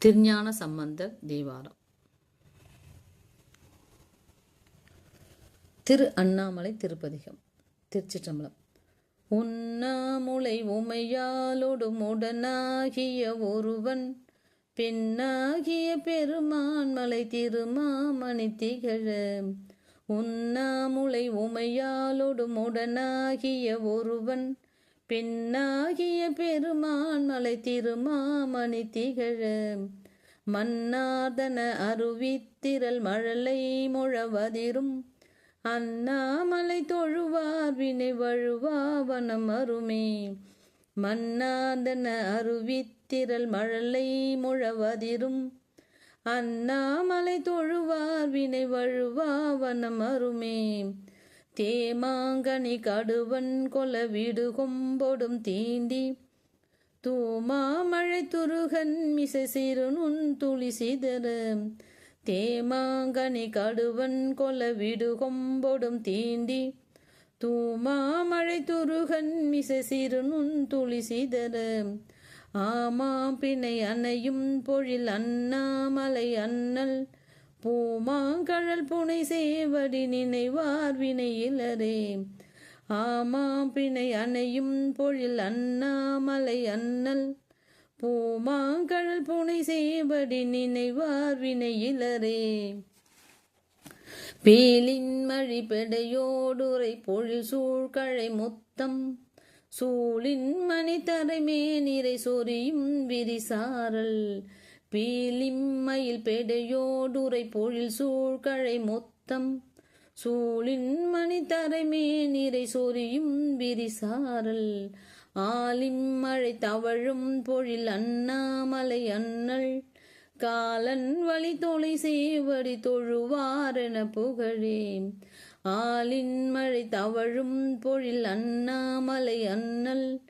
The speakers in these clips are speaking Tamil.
திருஞான சம்பந்தர் தேவாரம். திரு அண்ணாமலை திருப்பதிகம் திருச்சிற்றம்பலம். உண்ணாமுலை உமையாலோடும் உடனாகிய ஒருவன் பெண்ணாகிய பெருமான் மலை திருமாமணி திகழ. உண்ணாமுலை உமையாலோடும் உடனாகிய ஒருவன் பெண்ணாகிய பெருமான் மலை திருமாமணி திகழ மன்னாதன அருவித்திரல் மழலை முழவதிரும். அண்ணாமலை தொழுவார் வினை வழுவாவனம் அருமே. மன்னாதன அருவித்திரல் மழலை முழவதிரும். அண்ணாமலை தொழுவார் வினை வழுவாவனம் அருமே. தேமாங்கனி கடுவன் கொல வீடு கொம்பொடும் தீண்டி தூமாமழை துருகன் மிசை சிறு நுண் துளி சிதற தேமாங்கனி கடுவன் கொல வீடு கொம்பொடும் தீண்டி தூமாமழை துருகன் மிசை சிறு நுண் துளி சிதற ஆமா பிணை அன்னையும் பொழில் அண்ணாமலை அண்ணல். பூமாங்கழல் புனை சேவடி நினைவார் வினையிலரே. ஆமாம் பிணை அணையும் பொழில் அண்ணாமலை அண்ணல். பூமாங்கழல் புனை சேவடி நினைவார் வினையிலரே. பீலின் மழி பெடையோடுரை பொழில் சூழ்கழை முத்தம். சூழின் மணி மேனிரை நிறை சொரியும் விரிசாரல் பீலிம்மையில் பெடையோடுரை பொழில் சூழ்கழை மொத்தம். சூழின் மணி தரைமே நிறை சொரியும் விரிசாரல். ஆலிம் மழை தவழும் பொழில் அண்ணாமலை அண்ணல். காலன் வழி தொலை சேவடி தொழுவாரென புகழே ஆலின் மழை தவழும் பொழில் அண்ணாமலை அண்ணல்.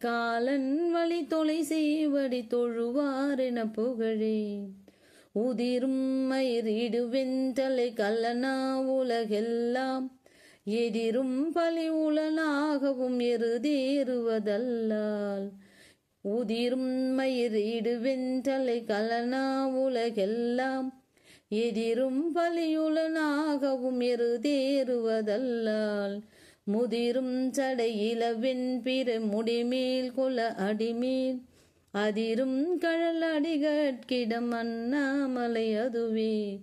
காலன் வழி தொலை சேவடி தொழுவாரென புகழே. உதிரும் மயிரிடு கல்லனா உலகெல்லாம் எதிரும் பலி உலனாகவும் எருதேறுவதல்லால். உதிரும் மயிரிடு வெந்தலை கலனா உலகெல்லாம் எதிரும் பலியுலனாகவும் எருதேறுவதல்லால். முதிரும் சடையில வெண்பிற முடிமேல் குல அடிமேல். அதிரும் கழல் அடிகட்கிடம் அண்ணாமலை அதுவே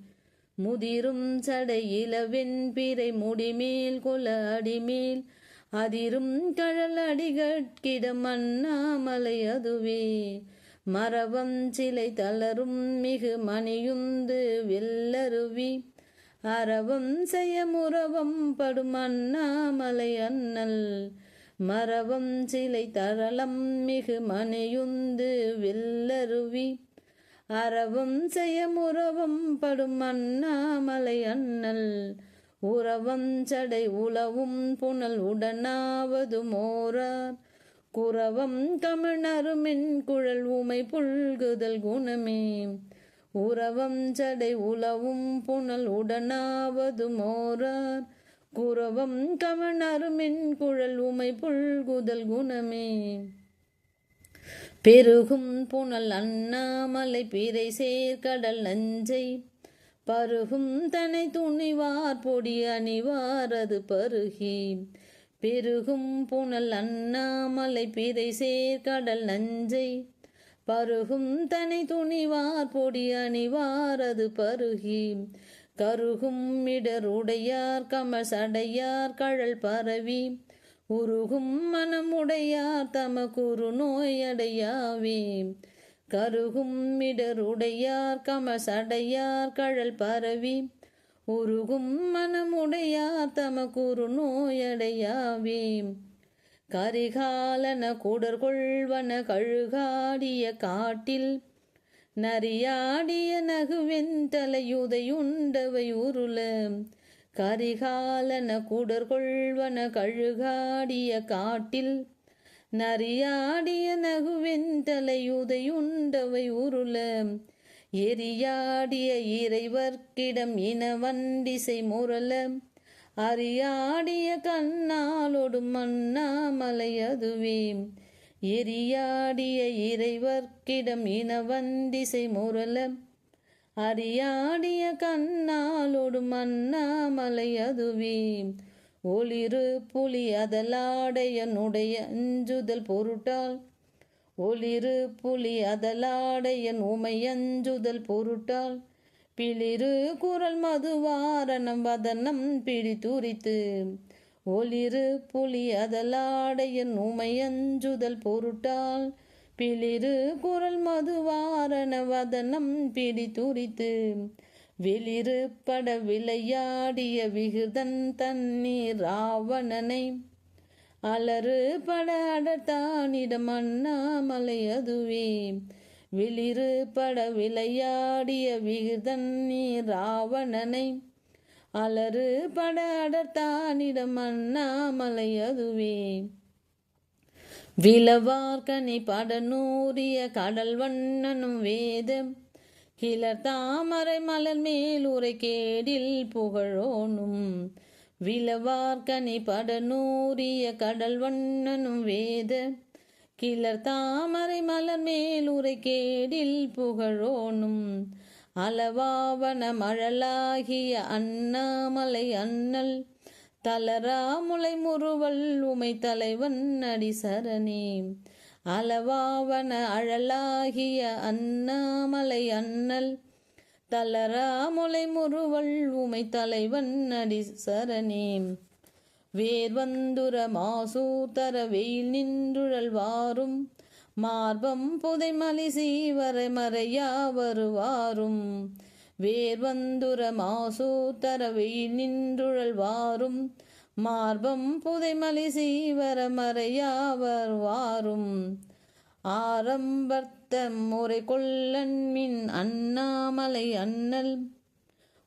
முதிரும் சடையில வெண்பிறை முடிமேல் குல அடிமேல். அதிரும் கழல் அடிகட்கிடம் அண்ணாமலை அதுவே மரபம் சிலை தளரும் மிகு மணியுந்து வெல்லருவி. அறவம் செய்ய முறவம் படும் அண்ணாமலை அண்ணல். மரவம் சிலை தரளம் மிகு மணியுந்து வில்லருவி. அறவம் செய்ய முறவம் படும் அண்ணாமலை அண்ணல். உறவம் சடை உளவும் புனல் உடனாவது மோரார். குறவம் கமிழருமின் குழல் உமை புல்குதல் குணமே. உறவம் சடை உலவும் புனல் உடனாவது மோரார். குறவம் கமணருமின் குழல் உமை புல்குதல் குணமே. பெருகும் புனல் அண்ணாமலை பிறை சேர்க்கடல் நஞ்சை. பருகும் தனை துணிவார் பொடி அணிவாரது பருகி. பெருகும் புனல் அண்ணாமலை பிறை சேர்க்கடல் நஞ்சை. பருகும் தனி துணிவார் பொடி அணிவாரது பருகி. கருகும் இடருடையார் கமல் சடையார் கழல் பரவி. உருகும் மனமுடையார் தம குறு நோயடையாவே கருகும் இடருடையார் கமல் சடையார் கழல் பரவி. உருகும் மனமுடையார் தம குறு நோயடையாவே கரிகாலன குடர்கொள்வன கழுகாடிய காட்டில் நரியாடிய நகுவெந்தலையுதையுண்டவை உருள. கரிகாலன குடர்கொள்வன கழுகாடிய காட்டில் நரியாடிய நகுவெந்தலையுதையுண்டவை உருள. எரியாடிய இறைவர்க்கிடம் இனவண்டிசை முரள அறியாடிய அரியாடிய கண்ணாலோடு அதுவே எரியாடிய இறைவர்க்கிடம் இனவந்திசை முரல அரியாடிய கண்ணாலோடு அண்ணாமலை ஒளிரு புலி அதலாடையனுடைய அஞ்சுதல் பொருட்டால். ஒளிரு புலி அதலாடையன் உமையஞ்சுதல் பொருட்டால். பிளிரு குரல் மதுவாரணம் வதனம் பிடித்துரித்து. ஒளிரு புலி அதலாடையன் உமையஞ்சுதல் பொருட்டால். பிளிரு குரல் மதுவாரண வதனம் பிடித்துரித்து. வெளிரு பட விளையாடிய விகிதன் தண்ணீர் ராவணனை அலறு பட அடர்த்தானிடம் அண்ணாமலை அதுவே. வெளிரு பட விளையாடிய விகிதன் நீ ராவணனை அலறு பட அடர்த்தானிடம் அண்ணாமலை அதுவே. விலவார்கனி படநூறிய கடல் வண்ணனும் வேதம். கிளர் தாமரை மலர் மேலுரை கேடில் புகழோனும். விலவார்கனி படநூறிய கடல் வண்ணனும் வேதம். கிளர் தாமரை மலர் மேலுரை கேடில் புகழோனும். அளவாவன மழலாகிய அண்ணாமலை அண்ணல் தளராமுலை முறுவல் உமை தலைவன் அடி சரணே. அளவாவன அழலாகிய அண்ணாமலை அண்ணல் தளராமுலை முறுவல் உமை தலைவன் அடி சரணே. வேர்வந்துர மாசூத்தர வெயில் நின்றுழல் வாரும் மார்பம் புதைமலி சீவர மறையா வருவாரும். வேர்வந்துர மாசூத்தர வெயில் நின்றுழல் வாரும் மார்பம் புதைமலி சீவர மறையாவர் வருவாரும். ஆரம்பர்த்த முறை கொல்லன் மின் அண்ணாமலை அண்ணல்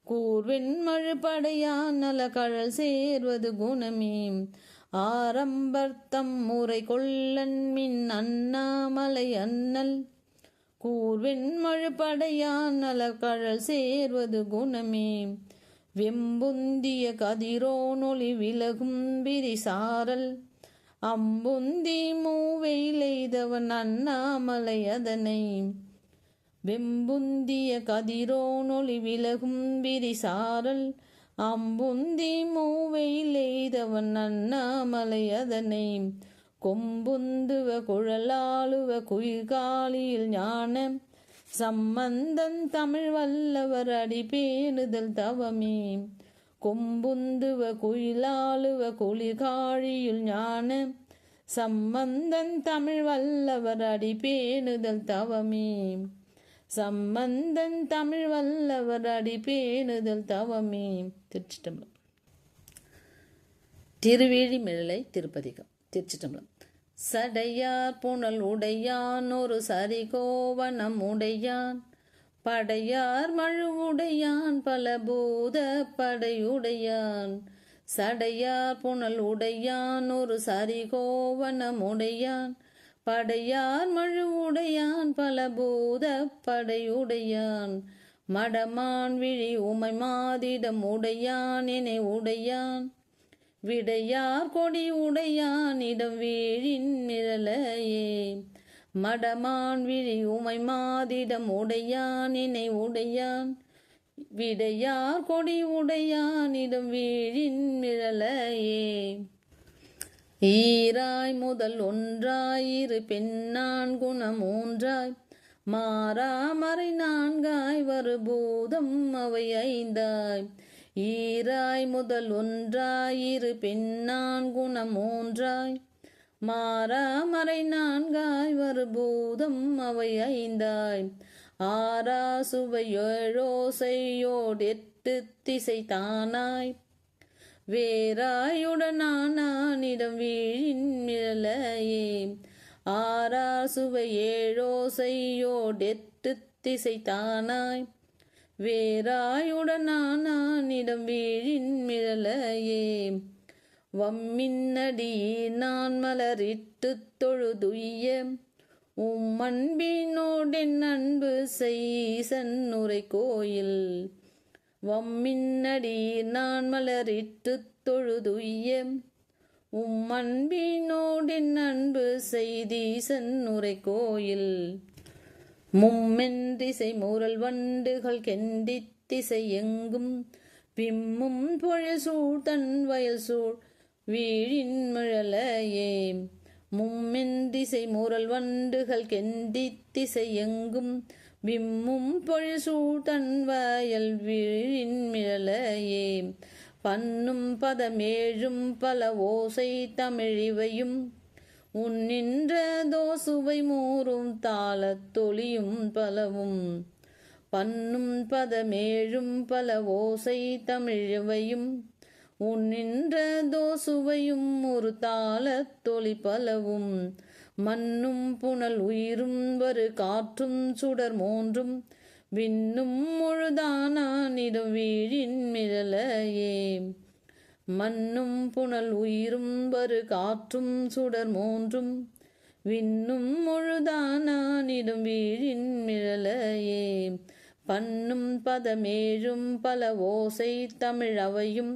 கூர்வின் மழுபடையான் நல கழல் சேர்வது குணமே. ஆரம்பர்த்தம் முறை கொள்ளன் மின் அண்ணாமலை அண்ணல். கூர்வின் மழுபடையான் நல கழல் சேர்வது குணமே. வெம்புந்திய கதிரோனொளி விலகும் விரிசாரல் அம்புந்தி மூவெயிலெய்தவன் அண்ணாமலை அதனை. வெம்புந்திய கதிரோனொளி விலகும் விரிசாரல் அம்புந்தி மூவையிலெய்தவன் அண்ணாமலை அதனை. கொம்புந்துவ குழலாளுவ குயிர்காலியில் ஞான. சம்பந்தன் தமிழ் வல்லவர் அடி பேணுதல் தவமே. கொம்புந்துவ குயிலாளுவ குளிர்காழியுள் ஞான. சம்பந்தன் தமிழ் வல்லவர் அடி பேணுதல் தவமே. சம்பந்தன் தமிழ் வல்லவர் அடி பேணுதல் தவமே. திருச்சிட்டம்பலம் திருவேழிமிழலை திருப்பதிகம். திருச்சிட்டம்பலம் சடையார் புனல் உடையான் ஒரு சரிகோவனம் உடையான். படையார் மழுவுடையான் பல பூத படையுடையான் சடையார் புனல் உடையான் ஒரு சரிகோவனம் உடையான். படையார் மழுவுடையான் பல பூத படையுடையான். மடமான் விழி உமை மாதிடம் உடையான் என உடையான். விடையார் கொடி உடையான் இடம் வீழின் நிழலையே. மடமான் விழி உமை மாதிடம் உடையான் என உடையான். விடையார் கொடி உடையான் இடம் வீழின் நிழலையே. ஈராய் முதல் ஒன்றாயிரு பெண்ணான் குணம் மூன்றாய் மாறாமறை நான்காய் வரு பூதம் அவை ஐந்தாய். ஈராய் முதல் ஒன்றாயிரு பெண்ணான் குணம் மூன்றாய் மாறாமறை நான்காய் வரு பூதம் அவை ஐந்தாய். ஆறா சுவையோசையோடு எட்டு திசை தானாய். வேறாயுடனானிடம் வீழின் மிழலையே. ஆறா சுவை ஏழோசையோடெட்டு திசை தானாய் வேறாயுடனானிடம் வீழின் மிழலையே. வம்மின்னடி நான் மலரிட்டு தொழுதுய்ய. உம் அன்பினோடென் அன்பு செய்சன் உரை கோயில் வம்மின்னடி நான் மலரிட்டு தொழுதுய்ய உம் அன்பினோடின் அன்பு செய்தீசன் உரை கோயில் மும்மென்றிசை மூரல் வண்டுகள் கெண்டித் திசை எங்கும் பிம்மும் பொழில் சூழ் தன் வயல் சூழ் வீழின் மிழலையே. மும்மென்றிசை மூரல் வண்டுகள் கெண்டித் திசை எங்கும் விம்மும் பொழிசூட்டன் சூழ் வயல் விழின்மிழலையே பன்னும் பதமேழும் பல ஓசை தமிழிவையும் உன்னின்ற தோசுவை மூறும் தாளத்தொலியும் பலவும். பன்னும் பதமேழும் பல ஓசை தமிழிவையும் உன்னின்ற தோசுவையும் ஒரு தாளத்தொலி பலவும். மண்ணும் புனல் உயிரும் வரு காற்றும் சுடர் மூன்றும். விண்ணும் முழுதானிடம் வீழின் மிழலையே மண்ணும் புனல் உயிரும் வரு காற்றும் சுடர் மூன்றும். விண்ணும் முழுதானிடம் வீழின் மிழலையே பண்ணும் பதமேழும் பல ஓசை தமிழவையும்.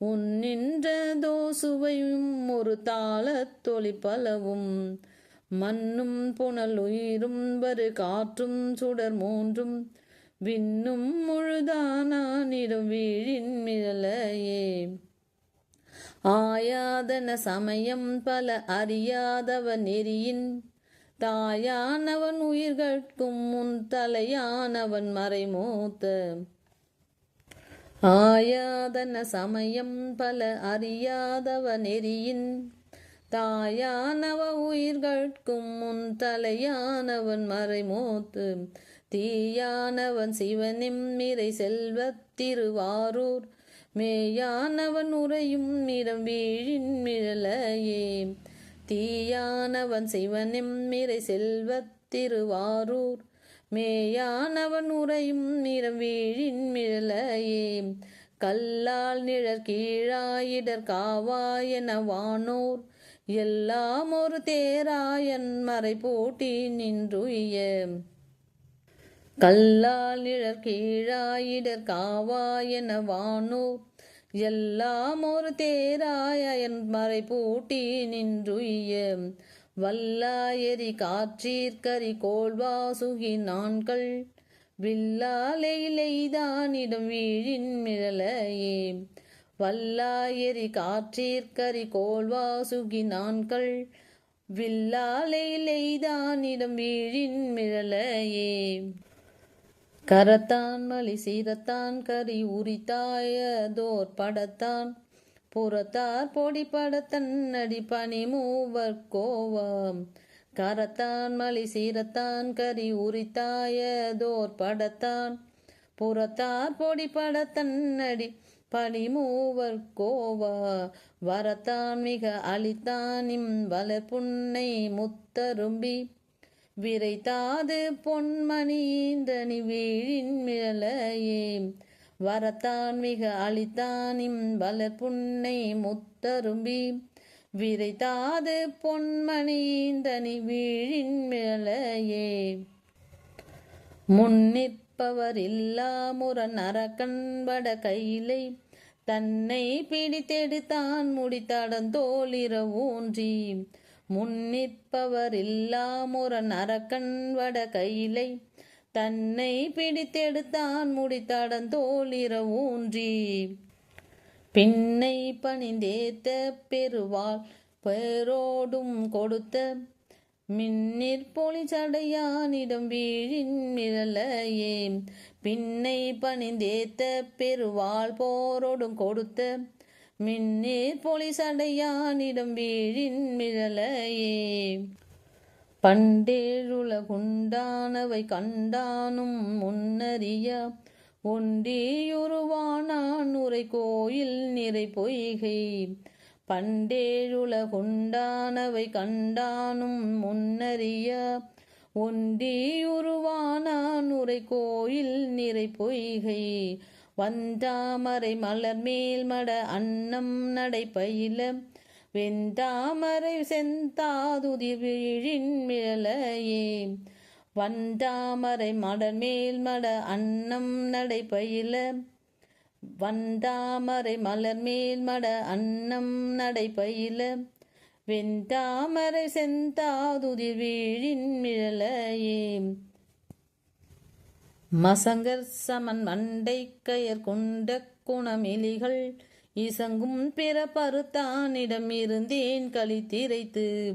உன்னின்ற தோசுவையும் ஒரு தாளத்தொலி பலவும் மண்ணும் புனல் உயிரும் வரு காற்றும் சுடர் மூன்றும். விண்ணும் முழுதானிடம் வீழின் மிழலையே ஆயாதன சமயம் பல அறியாதவ நெறியின். தாயானவன் உயிர்கட்கும் முன் தலையானவன் மறைமூத்த. ஆயாதன சமயம் பல அறியாதவ நெறியின். தாயானவ உயிர்கட்கும் முன் தலையானவன் மறைமோத்து தீயானவன் சிவனிம்மிரை செல்வத் திருவாரூர் மேயானவன் உரையும் இடம் வீழின் மிழலையே. தீயானவன் சிவனிம்மிரை செல்வத் திருவாரூர் மேயானவன் உரையும் நிறம் வீழின் மிழலையே. கல்லால் நிழற் கீழாயிடர் காவாயன வானோர் எல்லாம் ஒரு தேராயன் மறை போட்டி நின்றுய கல்லால் நிழற் கீழாயிடர் காவாயன வானோ. எல்லாம் ஒரு தேராயன் மறை போட்டி நின்றுய வல்லாயரி காற்றீர்கரி கோள்வாசுகி நான்கள் வில்லாலையிலைதானிடம் வீழின் மிழலையே. வல்லாயரி காற்றீர்கரி கோள்வாசுகி நான்கள் வில்லாலையிலைதானிடம் வீழின் மிழலையே. கரத்தான் மலி சீரத்தான் கரி உரித்தாயதோர் படத்தான் புறத்தார் பொடி படத்தன்னடி பனி மூவர் கோவம். கரத்தான் மலி சீரத்தான் கரி உரித்தாயதோர் படத்தான் புறத்தார் பொடி படத்தன்னடி அடி மூவர் கோவா வரத்தான் மிக அளித்தானிம் இம் முத்தரும்பி விரைத்தாது பொன்மணிந்தனி வீழின் மிழலையே. வரத்தான் மிக அளித்தானிம் இம் வளர்ப்புன்னை முத்தரும்பி விரைத்தாது பொன்மணிந்தனி வீழின் மிழலையே. முன்னிற் இல்லா இல்லாமுற நரக்கண்பட கையிலை தன்னை பிடித்தெடுத்தான் முடித்தடந்தோளிர ஊன்றி முன்னிற்பவர் இல்லாமுற நரக்கண்பட கையிலை தன்னை பிடித்தெடுத்தான் முடித்தடந்தோளிர ஊன்றி பின்னை பணிந்தேத்த பெருவாள் பெரோடும் கொடுத்த மின்னிற் பொலி சடையானிடம் வீழின் மிழலையே பின்னை பணிந்தேத்த பெருவாள் போரோடும் கொடுத்த மின்னீர் பொலி சடையானிடம் வீழின் மிழலையே பண்டேழுலகுண்டானவை கண்டானும் முன்னறியா ஒன்றியுருவானான் உரை கோயில் நிறை பொய்கை. பண்டேழுலகுண்டானவை கண்டானும் முன்னறிய ஒன்றியுருவானான் உரை கோயில் நிறை பொய்கை வந்தாமரை மலர் மேல் மட அன்னம் நடை பயில வெந்தாமரை செந்தாதுதி வீழின் மிழலையே. வந்தாமரை மடர் மேல் மட அன்னம் நடை பயில வந்தாமரை மலர் மேல் மட அன்னம் நடைபயில. வெந்தாமரை செந்தாதுதிர் வீழின் மிழலையே. மசங்கர் சமன் மண்டை கயர் கொண்ட குணமிலிகள் இசங்கும் பிற பருத்தானிடம் இருந்தேன் கழித்திரைத்து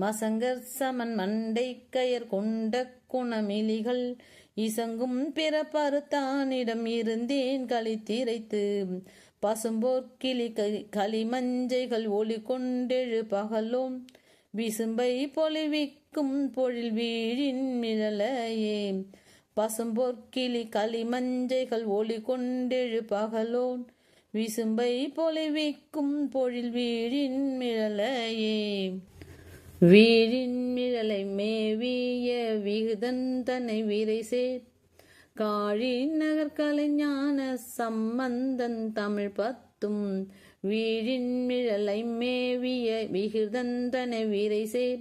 மசங்கர் சமன் மண்டை கயர் கொண்ட குணமிலிகள் இசங்கும் பிற பருத்தானிடம் இருந்தேன் கழித்திரைத்து பசும்போர் கிளி களிமஞ்சைகள் ஒளி கொண்டெழு பகலும். விசும்பை பொலிவிக்கும் பொழில் வீழின் மிழலையே. பசும்பொற்கிளி களிமஞ்சைகள் ஒளி கொண்டெழு பகலோன் விசும்பை பொலிவிக்கும் பொழில் வீழின் மிழலையே. வீழின் மிழலை மேவிய விகுதன் தன்னை வீரை சேர். காழி நகர் கலைஞான சம்பந்தன் தமிழ் பத்தும். வீழின் மிழலை மேவிய விகிதன் தன்னை வீரை சேர்.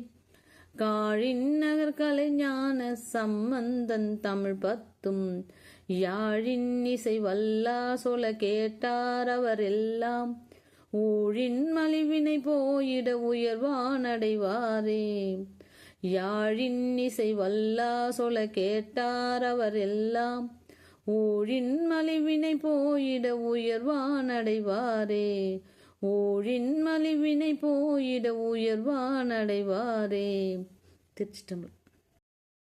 காழின் நகர் கலைஞான சம்பந்தன் தமிழ் பத்தும். யாழின் இசை வல்லா சொல கேட்டார் அவர் எல்லாம். ஊழின் மலிவினை போயிட உயர்வானடைவாரே. யாழின் இசை வல்லா சொல கேட்டார் அவர் எல்லாம். ஊழின் மலிவினை போயிட உயர்வானடைவாரே. ஊழின் மலிவினை போயிட உயர்வானடைவாரே. திருச்சிட்டம்பலம்